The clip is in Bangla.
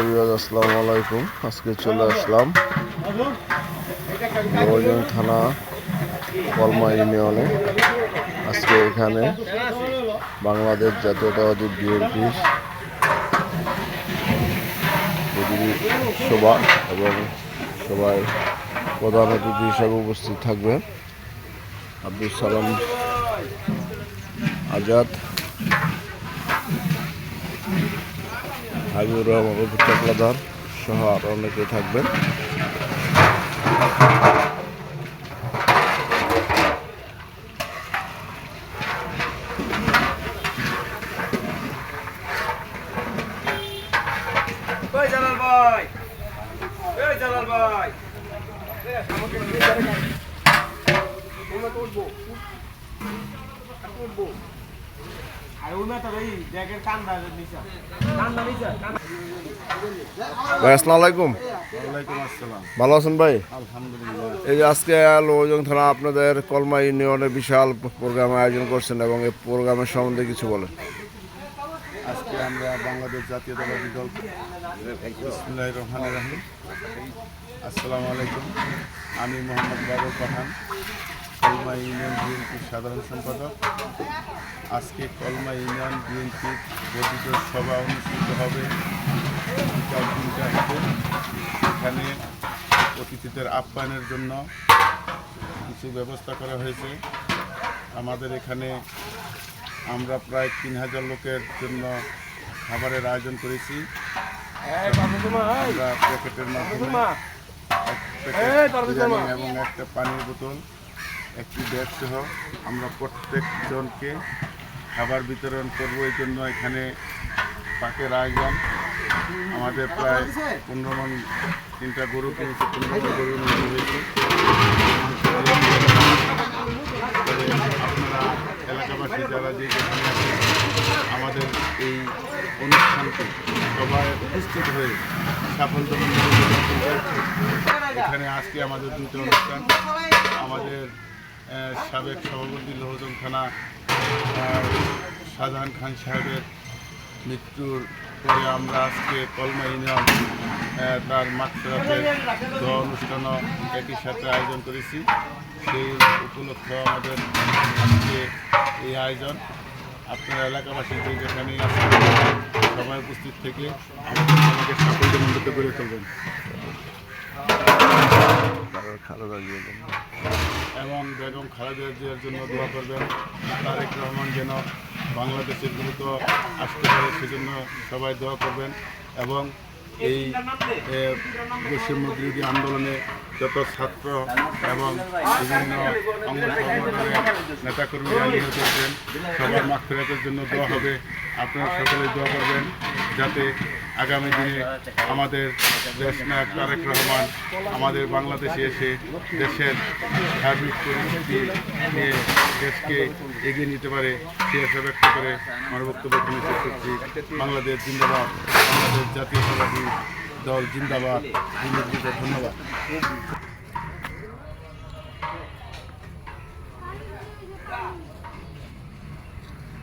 প্রিয় আসসালামু আলাইকুম। আজকে চলে আসলাম থানা, কলমা ইউনিয়নে। আজকে এখানে বাংলাদেশ জাতীয়তাবাদী বিএনপির সভা এবং সবাই প্রধান অতিথি হিসাবে উপস্থিত থাকবেন আব্দুল সালাম আজাদ। হাবিবুর রহমান উপত্যকাদার সহ আরও অনেকে থাকবেন। ওই জালাল ভাই আসসালামু আলাইকুম। ভালো আছেন ভাই? এই যে আজকে লোকজন থানা আপনাদের কলমা ইউনিয়নে বিশাল প্রোগ্রাম আয়োজন করছেন এবং এই প্রোগ্রামের সম্বন্ধে কিছু বলেন। আজকে আমরা বাংলাদেশ জাতীয়তাবাদী দল বিসমুল্লাহ রহমান রাহিম। আসসালামু আলাইকুম। আমি মোহাম্মদ বাবর পাঠান। কলমা ইউনিয়ন বিএনপির সাধারণ সম্পাদক। আজকে কলমা ইউনিয়ন বিএনপির বর্ধিত সভা অনুষ্ঠিত হবে বিকাল এখানে অতিথিদের আপ্যায়নের জন্য কিছু ব্যবস্থা করা হয়েছে। আমাদের এখানে আমরা প্রায় তিন হাজার লোকের জন্য খাবারের আয়োজন করেছি। আমরা প্যাকেটের মাধ্যমে এবং একটা পানির বোতল একটি ব্যাগ সহ আমরা প্রত্যেকজনকে খাবার বিতরণ করব। এই জন্য এখানে পাকের আয়োজন। আমাদের প্রায় পনেরো মন, তিনটা গরু কিনেছে, পনেরো মন গরুর মধ্যে হয়েছে। এলাকাবাসী যারা যে আমাদের এই অনুষ্ঠানকে সবাই উপস্থিত হয়ে করবেন। এখানে আজকে আমাদের দুটো অনুষ্ঠান। আমাদের সাবেক সভাপতি লোহজন থানা শাহজাহান খান সাহেবের মৃত্যুর পরে আমরা আজকে কলমা ইউনিয়ন তার মাত্রাতের দোয়া অনুষ্ঠানও একই সাথে আয়োজন করেছি। সেই উপলক্ষে আমাদের আজকে এই আয়োজন। আপনার এলাকাবাসী যে আছেন, সবাই উপস্থিত থেকে আমাদের সমাজের সাফল্যমণ্ডিত করে তুলবেন। বলেন। এবং বেগম খালেদা জিয়ার জন্য দোয়া করবেন। তারেক রহমান যেন বাংলাদেশের দ্রুত আসতে পারে, সেজন্য সবাই দোয়া করবেন এবং এই বৈষম্য আন্দোলনে যত ছাত্র এবং বিভিন্ন নেতাকর্মীরা নিহত হয়েছেন, সবার মাগফিরাতের জন্য দোয়া হবে। আপনারা সকলে দোয়া করবেন যাতে আগামী দিনে আমাদের দেশ নায়ক তারেক রহমান আমাদের বাংলাদেশে এসে দেশের সার্বিক পরিস্থিতি নিয়ে দেশকে এগিয়ে নিতে পারে, সে আশা ব্যক্ত করে আমার বক্তব্য তুমি শেষ করছি। বাংলাদেশ জিন্দাবাদ, বাংলাদেশ জাতীয়তাবাদী দল জিন্দাবাদ। ধন্যবাদ।